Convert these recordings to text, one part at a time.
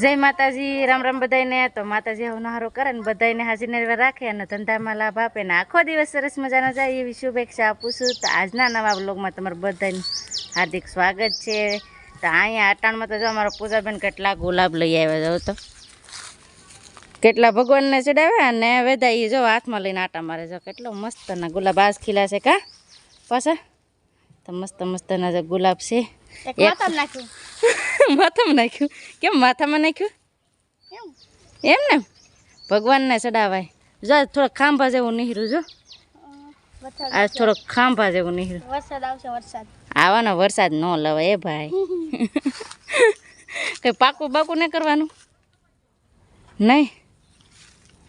જય માતાજી, રામ રામ બધાયને. તો માતાજી હવે નહારો કરે ને, બધાયને હાજરીને રાખે અને ધંધામાં લાભ આપે ને. આખો દિવસ સરસ મજાનો જાય એવી શુભેચ્છા આપું છું. તો આજના નવા બ્લોગમાં તમારું બધાને હાર્દિક સ્વાગત છે. તો અહીંયા અટાણમાં તો જો અમારા પૂજાબેન કેટલા ગુલાબ લઈ આવ્યા જો તો. કેટલા ભગવાનને ચડાવ્યા અને વેદા એ જો હાથમાં લઈને આટા મારે જો કેટલો મસ્ત ના ગુલાબ. આજ ખીલા છે કા? પાછા? તો મસ્ત મસ્તના જે ગુલાબ છે. માથામાં નાખ્યું. કેમ માથામાં નાખ્યું? એમ. ને? ભગવાનને ચડાવાય. જો થોડો ખાંભા જેવું નીહરું જો. આ થોડો ખાંભા જેવું નીહરું. વરસાદ આવશે વરસાદ. આવાનો વરસાદ ન લવાય એ ભાઈ. કંઈ પાકું બાકું નહીં કરવાનું? નહીં?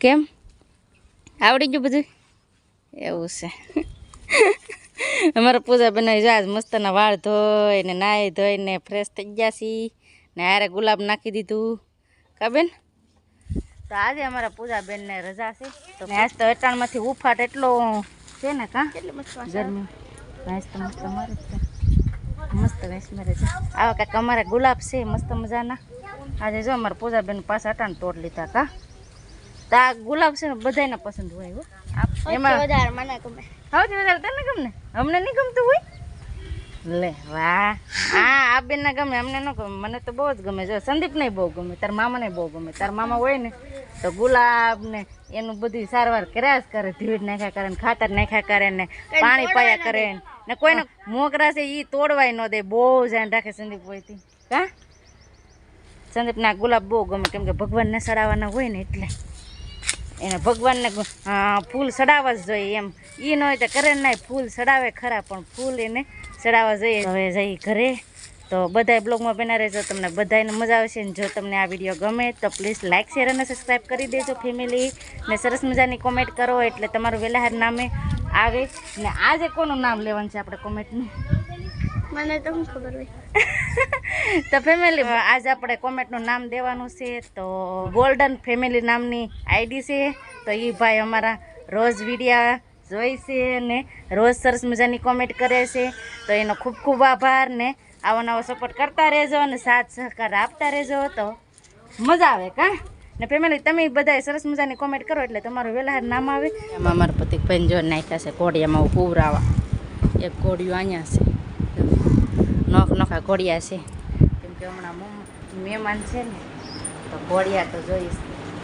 કેમ? આવડી ગયું બધું? એવું છે. અમારા પૂજા બનાવી જાય મસ્તના વાળ ધોઈને નાહી ધોઈને ફ્રેશ થઈ ગયા છી ને હારે ગુલાબ નાખી દીધું. કા બેન? તો આજે અમારા પૂજાબેનને રજા છે. તો આજ તો અટાણમાંથી ઉફાટ એટલો છે ને કા? ગરમી. ભેંસ તો મસ્ત મારે જ છે. મસ્ત ભેંસ મારે છે. આવા કાંઈક અમારે ગુલાબ છે મસ્ત મજાના. આજે જો અમારા પૂજાબેન પાસે અટાણ તોડ લીધા કા? તો આ ગુલાબ છે ને બધાને પસંદ હોય હો. એમાં વધારે મને ગમે. સૌથી વધારે તને ગમે? ને અમને નહીં ગમતું હોય? લે વાહ. હા આ બેન ના ગમે અમને ન ગમે. મને તો બહુ જ ગમે. જો સંદીપ ને બહુ ગમે તાર મામાને બહુ ગમે. તાર મામા હોય ને તો ગુલાબ ને એનું બધું સારવાર કર્યા જ કરે. ધીડ નાખ્યા કરે ને ખાતર નાખ્યા કરે ને પાણી પાયા કરે ને. ને. કોઈને મોકરા છે એ તોડવાય ન દે. બહુ ધ્યાન રાખે સંદીપ હોયથી હા? સંદીપના ગુલાબ બહુ ગમે કેમ કે ભગવાનને સડાવવાના હોય ને એટલે. એને ભગવાનને ફૂલ ચડાવવા જ જોઈએ એમ. એ ન હોય તો કરે નહીં ફૂલ ચડાવે ખરા, પણ ફૂલ એને ચડાવવા જોઈએ. હવે જઈ ઘરે. તો બધાય બ્લોગમાં બના રહેજો. તમને બધાને મજા આવશે ને જો તમને આ વીડિયો ગમે તો પ્લીઝ લાઇક શેર અને સબસ્ક્રાઈબ કરી દેજો ફેમિલી. ને સરસ મજાની કોમેન્ટ કરો એટલે તમારું વેલાહાર નામે આવે. ને આજે કોનું નામ લેવાનું છે આપણે કોમેન્ટનું? મને તો ખબર હોય. તો ફેમિલી આજ આપણે કોમેન્ટનું નામ દેવાનું છે, તો ગોલ્ડન ફેમિલી નામની આઈડી છે, તો એ ભાઈ અમારા રોજ વિડીયા જોઈ છે ને રોજ સરસ મજાની કોમેન્ટ કરે છે, તો એનો ખૂબ ખૂબ આભાર ને આવો નવો સપોર્ટ કરતા રહેજો અને સાથ સહકાર આપતા રહેજો, તો મજા આવે કા? ને ફેમિલી તમે બધાય સરસ મજાની કોમેન્ટ કરો એટલે તમારું વહેલા નામ આવે. એમાં અમારા પતિ ભાઈ જો નાખ્યા છે ઘોડિયામાં પૂરાવા એક કોડિયું અહીંયા છે. નોખ નોખા ઘોડિયા છે. કે હમણાં મહેમાન છે ને, તો ઘોડિયા તો જોઈશ.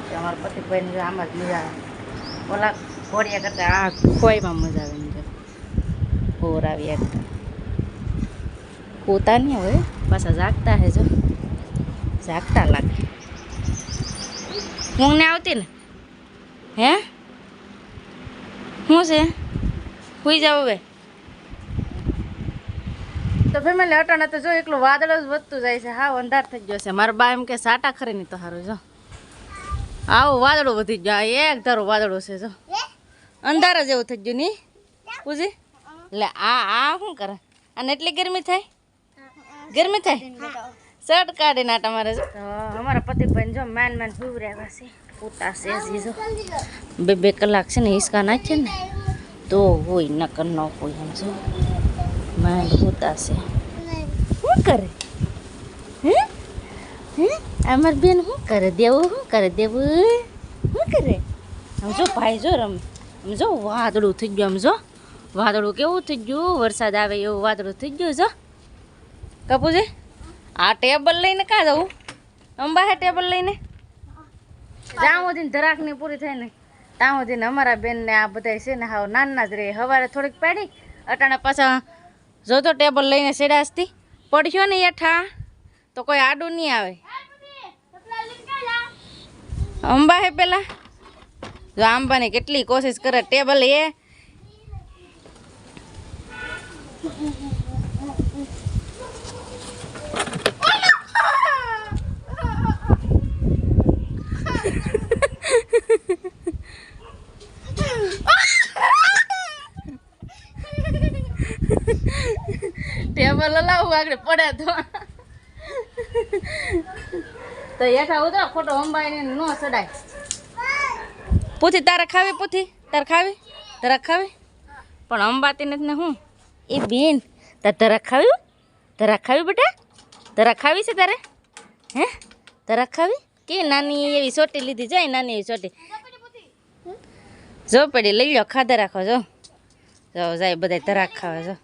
કે અમારા પતિ ભાઈને જો આમાં જ મજા આવે. ઓલા ઘોડિયા કરતાં આ ખોઈમાં મજા આવે ને જો આવ્યા આવી એકતા હોતા નહીં હોય, પાછા જાગતા હે જો. જાગતા લાગે. ઊંઘ આવતી ને? હે? શું છે? સુઈ જાવ હવે? ફેમિલી અટાણે તો જો એકલું વાદળ જ વધતું જાય છે. હા અંધાર થઈ ગયો છે. મારા બા એમ કે સાટા ખરી નહીં તો સારું જો. આવું વાદળું વધી ગયું. એક ધારું વાદળું છે જો. અંધાર જ એવું થઈ ગયું નહીં પૂજી એટલે આ આ શું કરે? અને એટલી ગરમી થાય? ગરમી થાય? શર્ટ કાઢીને ના તમારે અમારા પતિભાઈ જો મેન મેન રહ્યા છે. પૂતા છે જીજો બે બે કલાક છે ને હિસકા નાખે ને તો હોય નકર ન હોય એમ જો. માન પૂતા છે. શું કરે? હે? હે? અમાર બેન શું કરે? દેવું શું કરે? દેવું શું કરે? સમજો ભાઈ જો રમ સમજો વાદળું થઈ ગયું, આમ જો. વાદળું કેવું થઈ ગયું? વરસાદ આવે એવું વાદળું થઈ ગયું, જો. કપૂજી આ ટેબલ લઈને કાં જવું? અંબા હે ટેબલ લઈને? જ્યાં સુધી ધરાકની પૂરી થાય ને, ત્યાં સુધી અમારા બેનને આ બધા છે ને હાવ નાના જ રહે. સવારે થોડીક પાડી, અટાણે પાછા જોતો ટેબલ લઈને સેડાસથી પડ્યો ને યઠા તો કોઈ આડું નહીં આવે. અંબા હે પેલા? જો આંબાની કેટલી કોશિશ કરે. ટેબલ એ ટેબલ આગળ પડે તો. તો હેઠા ઉતરો ખોટો અંબાઈને ન સડાય પૂથી તારે ખાવી પૂથી? તારે ખાવી? તારે ખાવી? પણ અંબાતી નથી ને હું? એ બેન તાર તારા ખાવ્યું તારા ખાવી બેટા? તારા ખાવી છે તારે? હે? તારા ખાવી? કે નાની એવી સોટી લીધી? જાય નાની એવી સોટી જો પડી લઈ લો ખાધા રાખો જો. જો જાય બધા તરાક ખાવા જો.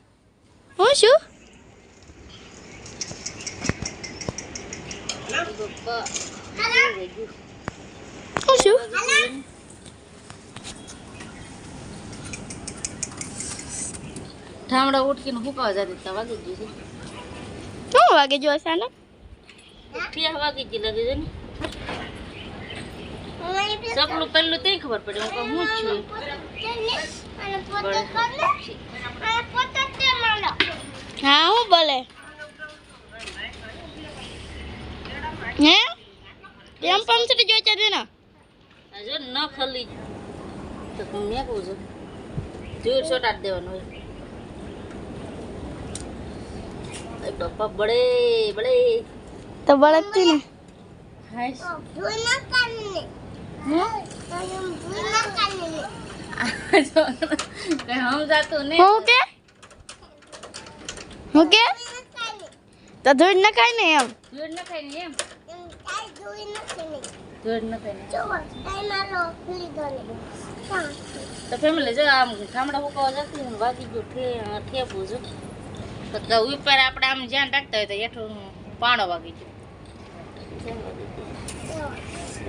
હું શું? શું ઠામડા ઉઠકીને હુકાવા જતી તા વાગી ગયું છે. શું વાગે જો અચાનક? ક્યાં વાગી ગઈ લાગે છે ને. સપનું પહેલું તે ખબર પડી. હું હું છું. હા હું બોલે. એમ જો છે ને. આ જો ન ખલી. તો મેં કહું છું. જોર સોટાડ દેવાનું હોય. એ બાપા બળે બળે. તો બળકતી ને. હાઈશ કઈ સમજાતું નહીં. હું કે? હું કે? તો ધોઈ ન? ને. તો ફેમિલી જો આમ હુકાવા જતી ને વાગી ગયું ઠે ઠેપું છું તો ઉપર આપણે આમ ધ્યાન રાખતા હોય તો હેઠું પાણો વાગી ગયું.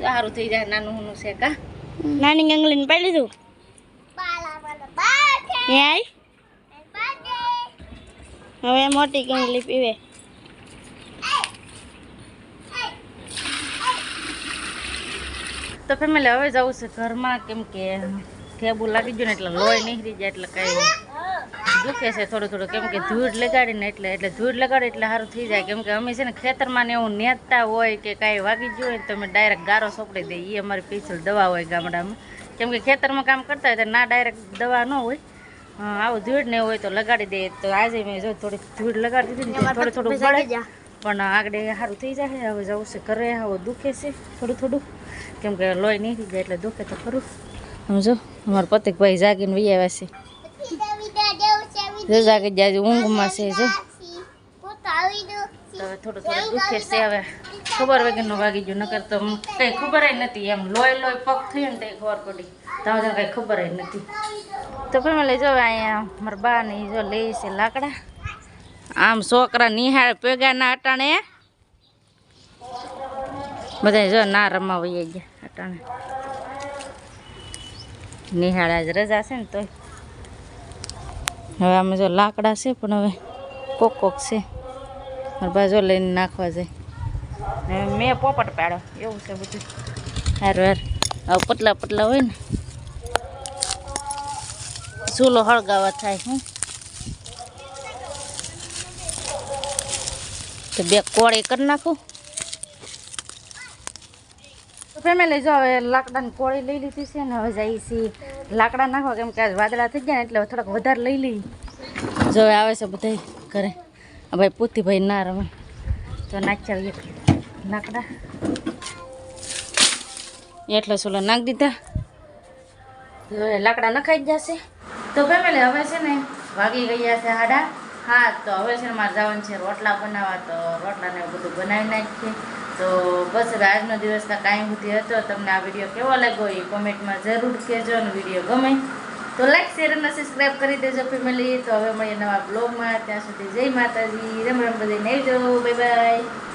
સારું થઈ જાય નાનું હુનું છે કા નાની ગંગલીને પાડી લીધું હે હવે મોટી ગંગલી પીવે. તો ફેમિલી હવે જવું છે ઘરમાં કેમ કે ઠેબુ લાગી ગયું ને એટલે લોહી નીકળી જાય એટલે કઈ દુખે છે થોડું થોડું. કેમ કે ધૂળ લગાડીને એટલે એટલે ધૂળ લગાડે એટલે સારું થઈ જાય. કેમ કે અમે છે ને ખેતરમાં ને એવું નેતા હોય કે કાંઈ વાગી ગયું હોય તો અમે ડાયરેક્ટ ગારો સોંપડી દઈએ. એ અમારી પીછળ દવા હોય ગામડામાં. કેમ કે ખેતરમાં કામ કરતા હોય તો ના ડાયરેક્ટ દવા ન હોય. આવું ધૂળ ને હોય તો લગાડી દઈએ. તો આજે મેં જો થોડી ધૂળ લગાડી દીધી ને થોડું થોડું બળે. પણ આગળ સારું થઈ જાય હવે જવું છે ઘરે, હવે દુખે છે, થોડું થોડું. કેમ કે લોહી નીકળી જાય એટલે દુખે તો ખરું. સમજો અમારા પતિકભાઈ જાગીને વહી આવ્યા છે. જો જાગી જાય ઊંઘમાં છે, જો. હવે થોડું થોડું દુખે છે હવે. ખબર વગરનું વાગી ગયું, નકર તો કંઈ ખબર ય નથી એમ. લોહી લોહી પગ થયું ને તો ખબર પડી. તો કંઈ ખબર ય નથી. તો ફેમિલી, જો, અહીંયા મારા બા ને જો લે છે લાકડા. આમ છોકરા નિહાળ પેગાના અટાણે. બધા જો ના રમાવી ગયા અટાણે. નિહાળ આજ રજા છે ને તોય. હવે આમાં જો લાકડા છે પણ હવે કોક કોક છે બાજુ લઈને નાખવા જાય. મેં પોપટ પાડ્યો. એવું છે બધું. સારું હાર. હવે પતલા પતલા હોય ને. ચૂલો હળગાવા થાય હું. તો બે કોળી કરી નાખું. ફેમિલી જો હવે લાકડાની કોળી લઈ લીધી છે ને હવે જઈએ છીએ લાકડા નાખવા કેમ કે આજ વાદળા થઈ ગયા ને એટલે થોડાક વધારે લઈ લઈ. જો હવે આવે છે બધા ઘરે. ભાઈ પૂતીભાઈ ના રમે. તો નાખી આવીએ. લાકડા. એટલે સોલો નાખી દીધા. લાકડા નખાઈ જશે. તો ફેમિલી હવે છે ને વાગી ગયા છે હાડા. હા, તો હવે છે મારે જવાનું છે રોટલા બનાવવા, તો રોટલાને એવું બધું બનાવી નાખીએ. તો બસ હવે આજનો દિવસ કાંઈ સુધી હતો. તમને આ વીડિયો કેવો લાગ્યો એ કોમેન્ટમાં જરૂર કહેજો અને વીડિયો ગમે તો લાઈક શેર અને સબસ્ક્રાઈબ કરી દેજો ફેમિલી તો હવે મળીએ નવા બ્લોગમાં ત્યાં સુધી જય માતાજી. રમ રમ બધી નહીં જો બાય બાય